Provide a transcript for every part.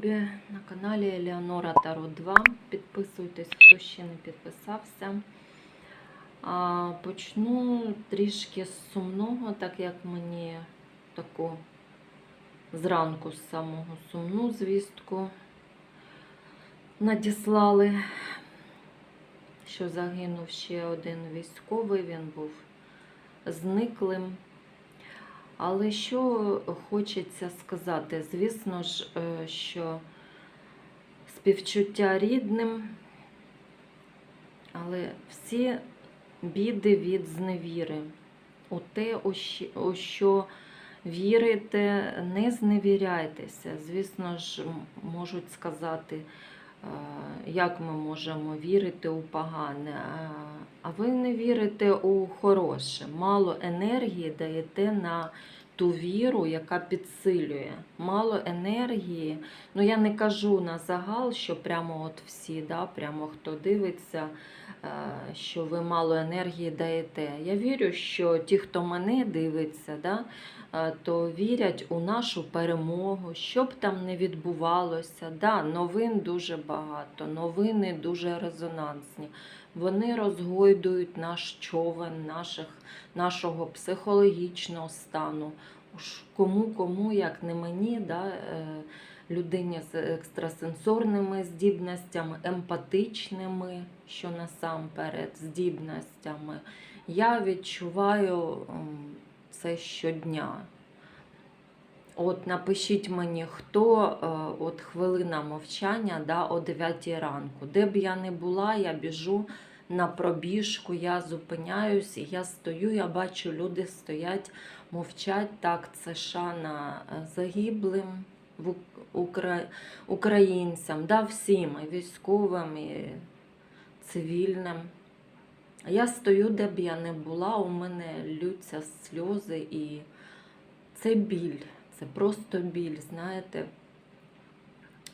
Ютубі на каналі Елеонора Таро 2. Підписуйтесь, хто ще не підписався. Почну трішки з сумного, так як мені таку зранку з самого сумну звістку надіслали, що загинув ще один військовий, він був зниклим. Але що хочеться сказати? Звісно ж, е, що співчуття рідним, але всі біди від зневіри. У те, у що вірите, не зневіряйтеся. Звісно ж, можуть сказати, як ми можемо вірити у погане. А- А ви не вірите у хороше. Мало енергії даєте на ту віру, яка підсилює. Мало енергії. Ну я не кажу на загал, що прямо от всі, да, прямо хто дивиться, е, що ви мало енергії даєте. Я вірю, що ті, хто мене дивиться, да, е, то вірять у нашу перемогу, що б там не відбувалося. Да, новин дуже багато, новини дуже резонансні. Вони розгойдують наш човен, наших, нашого психологічного стану. Кому, кому, як не мені, да, е, людині з екстрасенсорними здібностями, емпатичними, що насамперед, здібностями. Я відчуваю це щодня. От напишіть мені, хто е, от хвилина мовчання да, о 9 ранку. Де б я не була, я біжу на пробіжку, я зупиняюсь, я стою, я бачу, люди стоять, мовчать. Так, це шана е, загиблим укра... українцям, да, всім, військовим, і цивільним. Я стою, де б я не була, у мене лються сльози і це біль. Це просто біль, знаєте.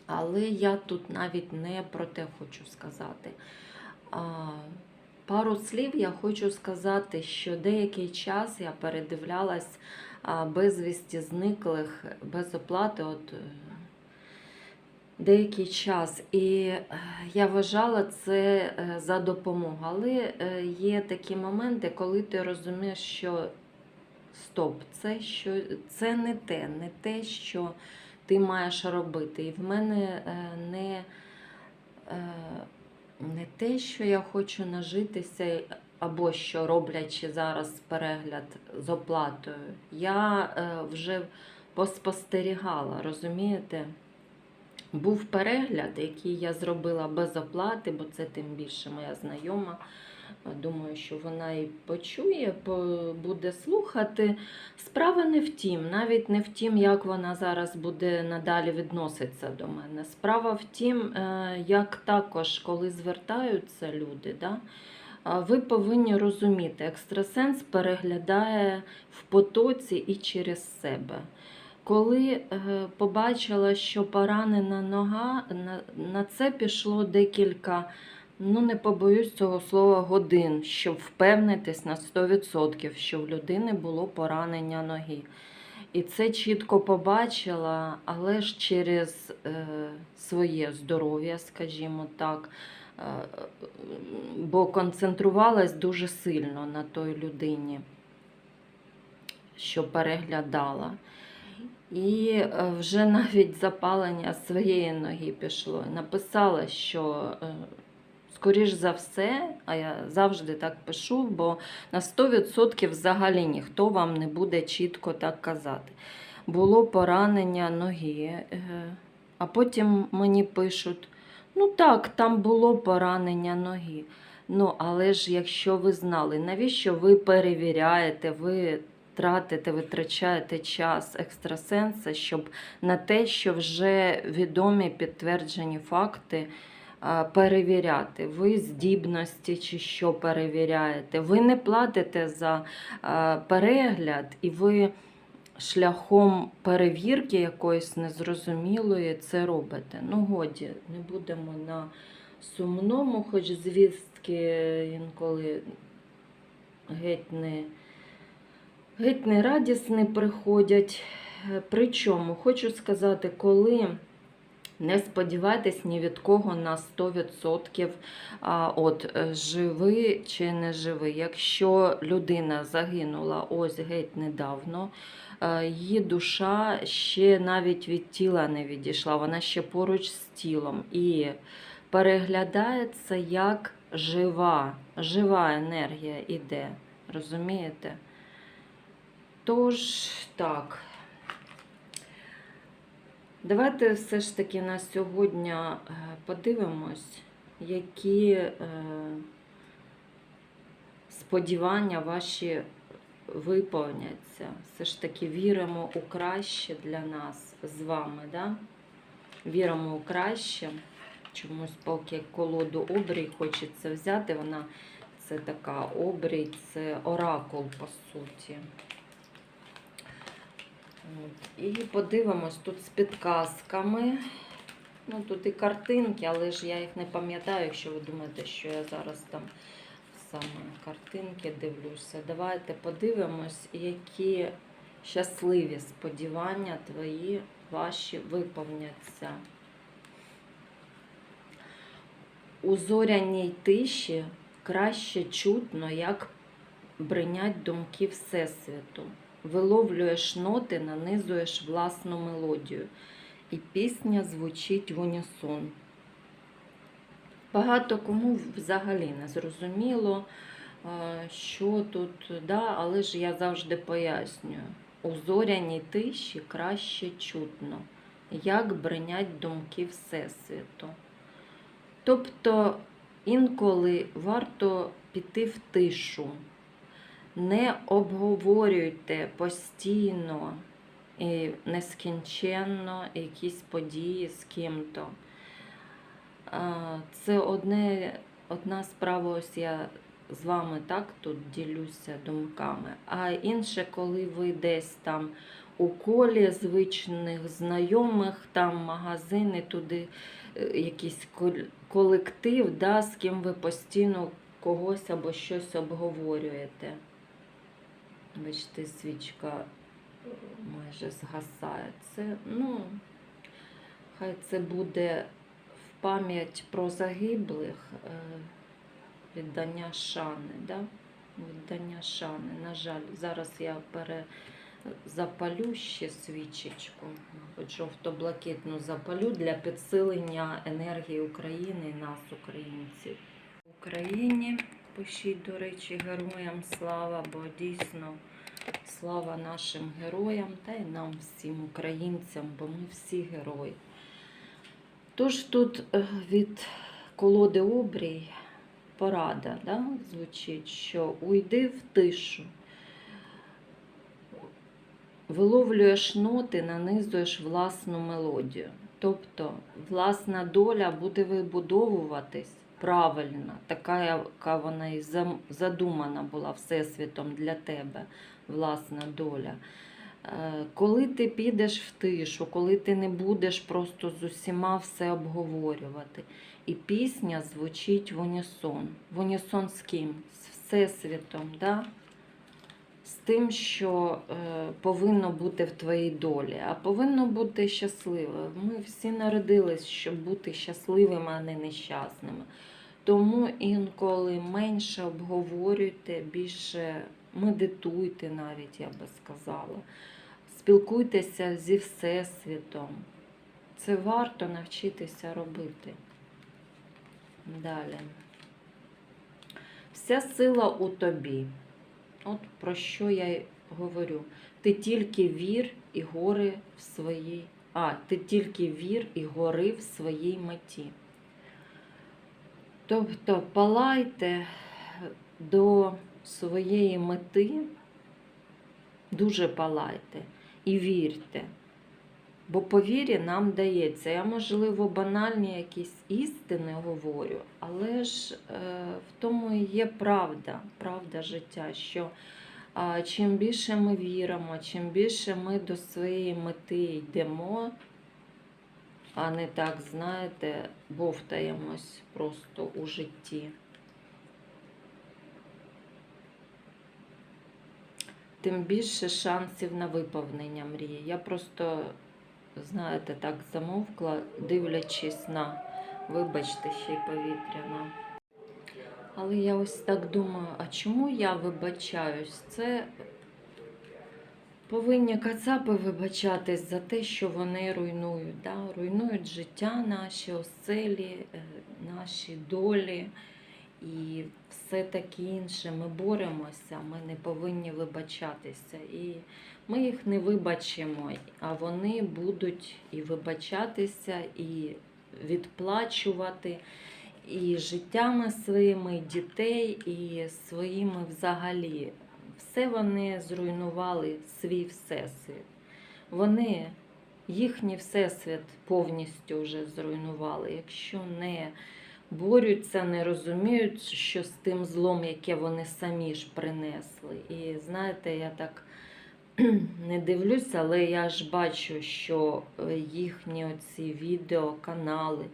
Але я тут навіть не про те хочу сказати. А, пару слів я хочу сказати, що деякий час я передивлялась безвісті зниклих без оплати. От, Деякий час, і е, я вважала це е, за допомогу. Але е, є такі моменти, коли ти розумієш, що стоп, це, що, це не те, не те, що ти маєш робити. І в мене не, не те, що я хочу нажитися, або що роблячи зараз перегляд з оплатою. Я вже поспостерігала, розумієте? Був перегляд, який я зробила без оплати, бо це тим більше моя знайома. Думаю, що вона і почує, буде слухати. Справа не в тім, навіть не в тім, як вона зараз буде надалі відноситися до мене. Справа в тім, е, як також, коли звертаються люди, да, ви повинні розуміти, екстрасенс переглядає в потоці і через себе. Коли е, побачила, що поранена нога, на, це пішло декілька ну не побоюсь цього слова годин, щоб впевнитись на 100%, що в людини було поранення ноги. І це чітко побачила, але ж через е, своє здоров'я, скажімо так, е, бо концентрувалась дуже сильно на той людині, що переглядала. І е, вже навіть запалення своєї ноги пішло. Написала, що е, скоріш за все, а я завжди так пишу, бо на 100% взагалі ніхто вам не буде чітко так казати. Було поранення ноги, е, а потім мені пишуть: ну так, там було поранення ноги. Ну, але ж якщо ви знали, навіщо ви перевіряєте, ви тратите, витрачаєте час екстрасенса, щоб на те, що вже відомі підтверджені факти перевіряти. Ви здібності чи що перевіряєте. Ви не платите за перегляд, і ви шляхом перевірки якоїсь незрозумілої це робите. Ну, годі, не будемо на сумному, хоч звістки інколи геть не. Геть не радісні приходять. Е, Причому хочу сказати, коли Не сподівайтесь ні від кого на 100% а, от, е, живий чи не живий. Якщо людина загинула ось геть недавно, е, її душа ще навіть від тіла не відійшла, вона ще поруч з тілом. І переглядається як жива, жива енергія іде. Розумієте? Тож, так. Давайте все ж таки на сьогодні е, подивимось, які е, сподівання ваші виповняться. Все ж таки віримо у краще для нас з вами. Да? Віримо у краще. Чомусь поки колоду обрій хочеться взяти. Вона це така обрій, це оракул, по суті. І подивимось тут з підказками. Ну, тут і картинки, але ж я їх не пам'ятаю, якщо ви думаєте, що я зараз там саме картинки дивлюся. Давайте подивимось, які щасливі сподівання твої ваші виповняться. У зоряній тиші краще чутно, як бринять думки Всесвіту. Виловлюєш ноти, нанизуєш власну мелодію, і пісня звучить в унісон. Багато кому взагалі не зрозуміло, е, що тут, да, але ж я завжди пояснюю. У зоряній тиші краще чутно, як бринять думки Всесвіту. Тобто інколи варто піти в тишу. Не обговорюйте постійно і нескінченно якісь події з ким-то. Це одне, одна справа, ось я з вами так тут ділюся думками. А інше, коли ви десь там у колі звичних знайомих, там магазини, туди е, якийсь колектив, да, з ким ви постійно когось або щось обговорюєте. Бачите, свічка майже згасає. Це, ну, хай це буде в пам'ять про загиблих, е, віддання шани, да? віддання шани. На жаль, зараз я перезапалю ще свічечку, мабуть, жовто-блакитну запалю для підсилення енергії України і нас, українців. В Україні пишіть, до речі, героям слава, бо дійсно слава нашим героям та й нам всім українцям, бо ми всі герої. Тож тут е, від колоди обрій порада да, звучить, що уйди в тишу, виловлюєш ноти, нанизуєш власну мелодію. Тобто власна доля буде вибудовуватись правильно, така, яка вона і задумана була Всесвітом для тебе, власна доля. Е, Коли ти підеш в тишу, коли ти не будеш просто з усіма все обговорювати, і пісня звучить в унісон. В унісон з ким? З Всесвітом, да? З тим, що е, повинно бути в твоїй долі, а повинно бути щасливе. Ми всі народились, щоб бути щасливими, а не нещасними. Тому інколи менше обговорюйте, більше медитуйте навіть, я би сказала. Спілкуйтеся зі Всесвітом. Це варто навчитися робити. Далі. Вся сила у тобі. От про що я говорю. Ти тільки вір і гори в своїй. А, ти тільки вір і гори в своїй меті. Тобто палайте до своєї мети, дуже палайте і вірте. Бо по вірі нам дається. Я, можливо, банальні якісь істини говорю, але ж е, в тому і є правда, правда життя, що чим більше ми віримо, чим більше ми до своєї мети йдемо, а не так, знаєте, бовтаємось просто у житті. Тим більше шансів на виповнення мрії. Я просто знаєте, так замовкла, дивлячись на, вибачте, ще й повітряна. Але я ось так думаю, а чому я вибачаюсь? Це повинні кацапи вибачатись за те, що вони руйнують. Да? Руйнують життя наші, оселі, е, наші долі і все таке інше. Ми боремося, ми не повинні вибачатися. І ми їх не вибачимо, а вони будуть і вибачатися, і відплачувати і життями своїми, дітей, і своїми взагалі. Все вони зруйнували свій всесвіт. Вони їхній всесвіт повністю вже зруйнували. Якщо не борються, не розуміють, що з тим злом, яке вони самі ж принесли. І знаєте, я так не дивлюся, але я ж бачу, що е, їхні оці відеоканали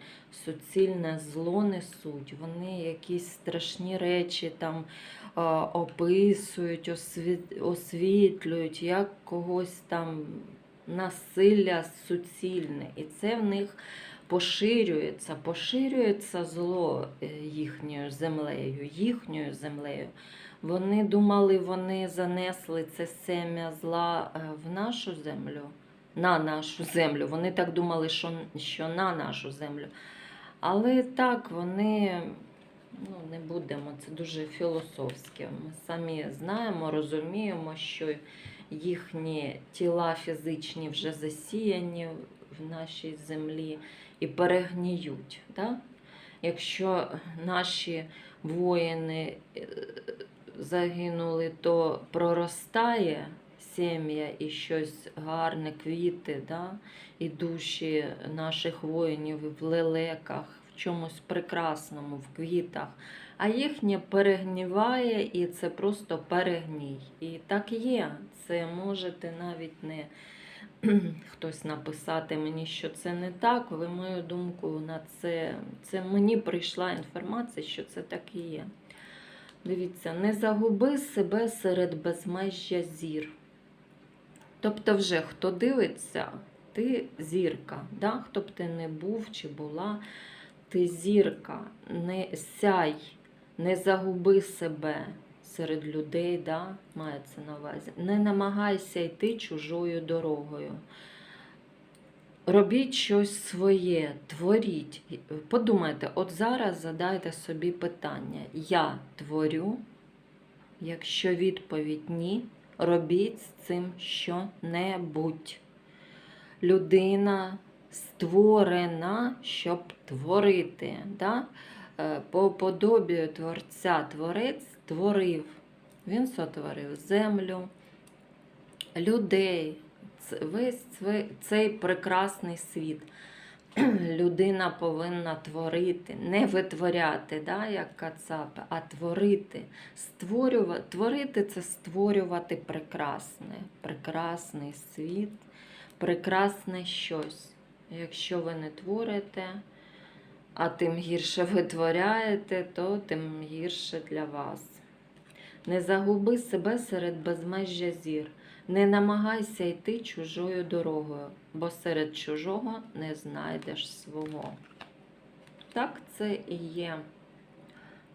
суцільне зло несуть. Вони якісь страшні речі там е, описують, освіт, освітлюють, як когось там насилля суцільне. І це в них поширюється, поширюється зло е, їхньою землею, їхньою землею. Вони думали, вони занесли це сем'я зла е, в нашу землю, на нашу землю. Вони так думали, що, що на нашу землю. Але так, вони ну, не будемо, це дуже філософське. Ми самі знаємо, розуміємо, що їхні тіла фізичні вже засіяні в нашій землі і перегніють. Да? Якщо наші воїни е, загинули, то проростає сім'я і щось гарне, квіти, да? і душі наших воїнів в лелеках, в чомусь прекрасному, в квітах. А їхнє перегніває, і це просто перегній. І так є. Це можете навіть не хтось написати мені, що це не так. Ви мою думку на це. Це мені прийшла інформація, що це так і є. Дивіться, не загуби себе серед безмежжя зір. Тобто, вже хто дивиться, ти зірка. Да? Хто б ти не був чи була, ти зірка, не сяй, не загуби себе серед людей, да? мається на увазі. Не намагайся йти чужою дорогою. Робіть щось своє, творіть. Подумайте, от зараз задайте собі питання: я творю, якщо відповідь ні, робіть з цим що-небудь. Людина створена, щоб творити. Да? Е, По подобію Творця Творець створив. Він сотворив землю, людей, весь цей прекрасний світ. Людина повинна творити, не витворяти, да, як кацапи, а творити. Створювати, творити це створювати прекрасне, прекрасний світ, прекрасне щось. Якщо ви не творите, а тим гірше витворяєте, то тим гірше для вас. Не загуби себе серед безмежжя зір. Не намагайся йти чужою дорогою, бо серед чужого не знайдеш свого. Так це і є.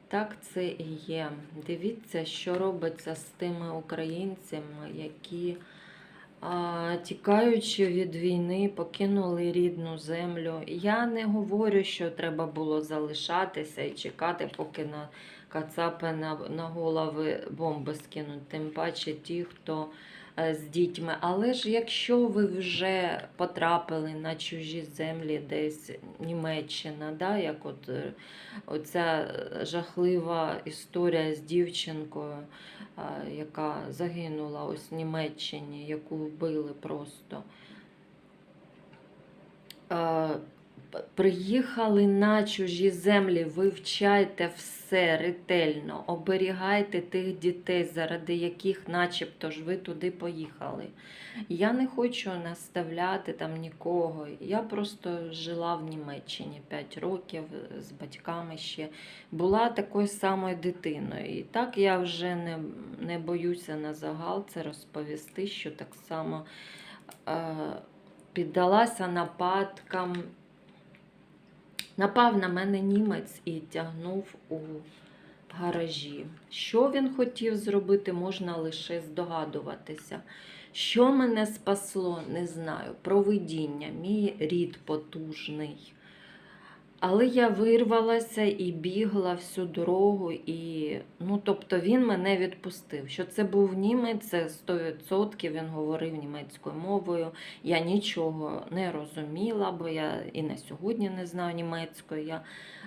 Так це і є. Дивіться, що робиться з тими українцями, які, а, тікаючи від війни, покинули рідну землю. Я не говорю, що треба було залишатися і чекати, поки на кацапи на, на голови бомби скинуть. Тим паче ті, хто е, з дітьми. Але ж якщо ви вже потрапили на чужі землі, десь Німеччина, да, як от е, оця жахлива історія з дівчинкою, е, яка загинула ось в Німеччині, яку вбили просто. Приїхали на чужі землі, вивчайте все ретельно, оберігайте тих дітей, заради яких начебто ж ви туди поїхали. Я не хочу наставляти там нікого. Я просто жила в Німеччині 5 років з батьками ще. Була такою самою дитиною. І так я вже не, не боюся на загал це розповісти, що так само. Е, піддалася нападкам. Напав на мене німець і тягнув у гаражі. Що він хотів зробити, можна лише здогадуватися. Що мене спасло, не знаю. Провидіння, мій рід потужний. Але я вирвалася і бігла всю дорогу, і ну, тобто він мене відпустив. Що це був німець, це 100% він говорив німецькою мовою. Я нічого не розуміла, бо я і на сьогодні не знаю німецької. Я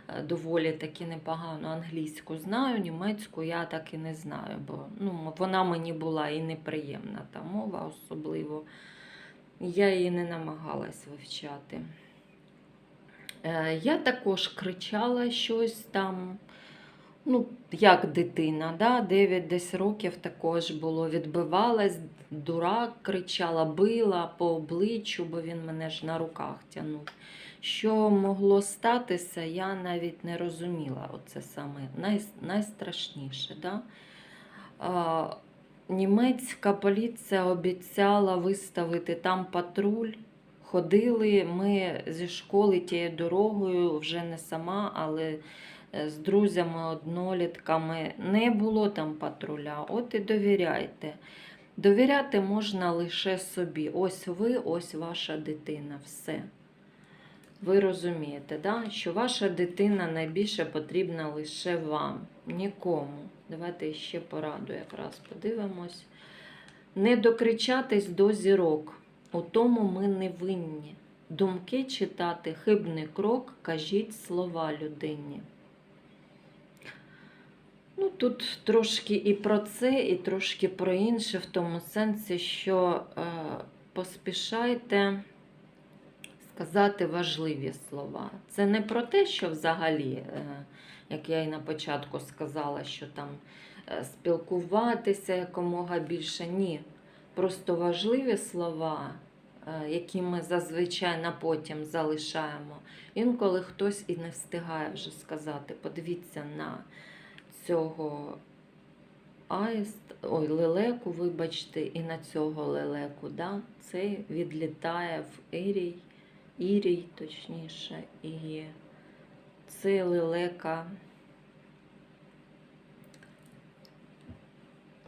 е, доволі таки непогано англійську знаю, німецьку я так і не знаю, бо ну, вона мені була і неприємна та мова особливо. Я її не намагалась вивчати. Е, Я також кричала щось там, ну, як дитина, да? 9 десь років також було, відбивалась, дурак кричала, била по обличчю, бо він мене ж на руках тягнув. Що могло статися, я навіть не розуміла. Оце саме най, найстрашніше. Да? А, німецька поліція обіцяла виставити там патруль. Ходили ми зі школи тією дорогою, вже не сама, але е, з друзями, однолітками. Не було там патруля. От і довіряйте. Довіряти можна лише собі. Ось ви, ось ваша дитина. Все. Ви розумієте, да? що ваша дитина найбільше потрібна лише вам, нікому. Давайте ще пораду якраз подивимось. Не докричатись до зірок. У тому ми не винні. Думки читати хибний крок, кажіть слова людині. Ну, тут трошки і про це, і трошки про інше, в тому сенсі, що е, поспішайте сказати важливі слова. Це не про те, що взагалі, е, як я і на початку сказала, що там е, спілкуватися якомога більше. Ні. Просто важливі слова, е, які ми зазвичай на потім залишаємо. Інколи хтось і не встигає вже сказати. Подивіться на цього аїст, ой, лелеку, вибачте, і на цього лелеку. Да? Цей відлітає в Ірій, Ірій, точніше, і це лелека.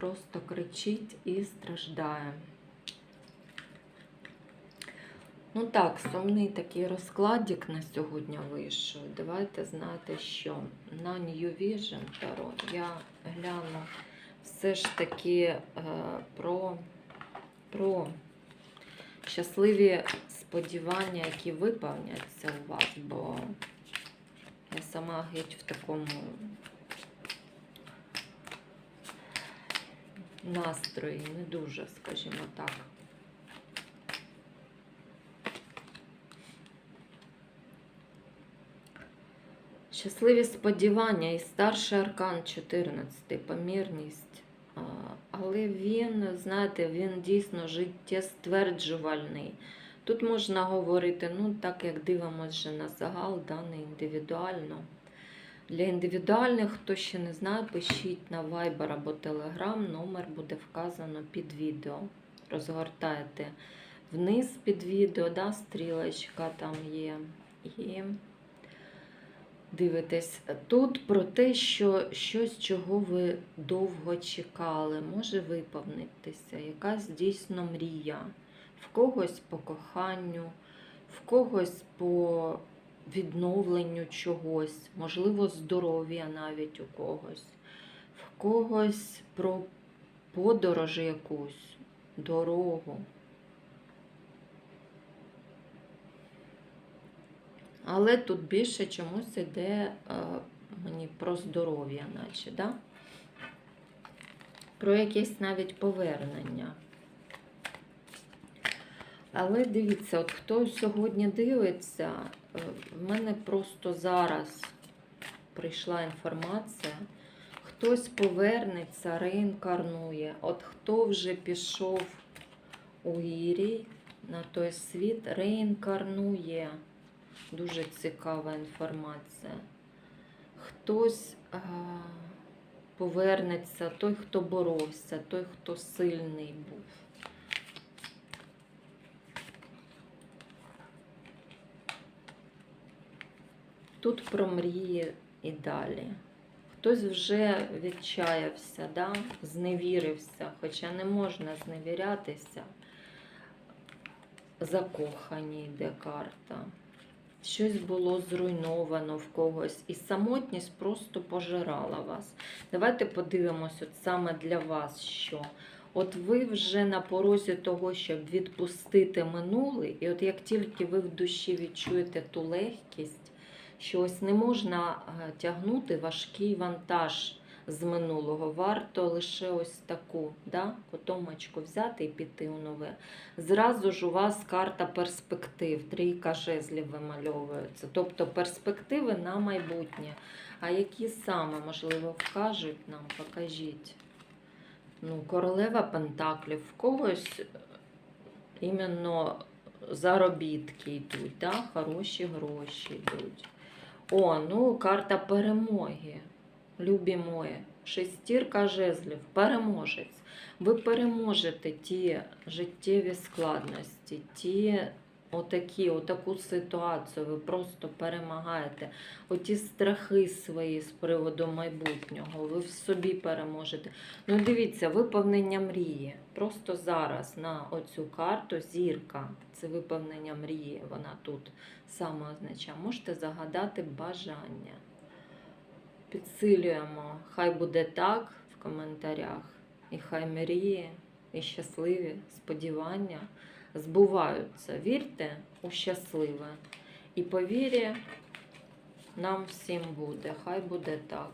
Просто кричить і страждає. Ну так, сумний такий розкладик на сьогодні вийшов. Давайте знати, що на New Vision Tarot я гляну все ж таки е, про, про щасливі сподівання, які виповняться у вас, бо я сама геть в такому настрої, не дуже, скажімо так. Щасливі сподівання і старший аркан 14, помірність. Але він, знаєте, він дійсно життєстверджувальний. Тут можна говорити, ну, так як дивимося на загал, да, індивідуально. Для індивідуальних, хто ще не знає, пишіть на Viber або Telegram, номер буде вказано під відео. Розгортаєте вниз під відео, да, стрілочка там є. І дивитесь. Тут про те, що щось, чого ви довго чекали, може виповнитися, якась дійсно мрія. В когось по коханню, в когось по відновленню чогось, можливо, здоров'я навіть у когось, в когось про подорож якусь, дорогу. Але тут більше чомусь іде е, мені про здоров'я, наче, да? про якесь навіть повернення. Але дивіться, от хто сьогодні дивиться, е, в мене просто зараз прийшла інформація. Хтось повернеться, реінкарнує. От хто вже пішов у Ірій на той світ, реінкарнує. Дуже цікава інформація. Хтось а, повернеться, той, хто боровся, той, хто сильний був. Тут про мрії і далі. Хтось вже відчаявся, да? зневірився, хоча не можна зневірятися. Закохані йде карта. Щось було зруйновано в когось, і самотність просто пожирала вас. Давайте подивимось, от саме для вас, що от ви вже на порозі того, щоб відпустити минуле, і от як тільки ви в душі відчуєте ту легкість, що ось не можна е, тягнути важкий вантаж з минулого, варто лише ось таку да, котомочку взяти і піти у нове. Зразу ж у вас карта перспектив, трійка жезлів вимальовується, тобто перспективи на майбутнє. А які саме, можливо, вкажуть нам, покажіть. Ну, королева Пентаклів, в когось е, іменно заробітки йдуть, да? хороші гроші йдуть. О, ну, карта перемоги. Любі мої. Шестірка жезлів, переможець. Ви переможете ті життєві складності, ті отакі, отаку ситуацію. Ви просто перемагаєте. Оті страхи свої з приводу майбутнього. Ви в собі переможете. Ну, дивіться, виповнення мрії. Просто зараз на оцю карту зірка. Це виповнення мрії. Вона тут саме означає. Можете загадати бажання. Підсилюємо. Хай буде так в коментарях. І хай мрії, і щасливі сподівання збуваються. Вірте у щасливе. І по нам всім буде. Хай буде так.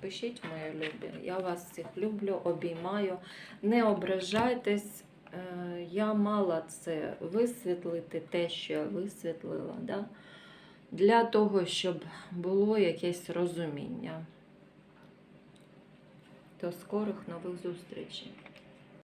Пишіть, мої любі. Я вас всіх люблю, обіймаю. Не ображайтесь. Е, Я мала це висвітлити, те, що я висвітлила. Да? Для того, щоб було якесь розуміння. До скорих нових зустрічей.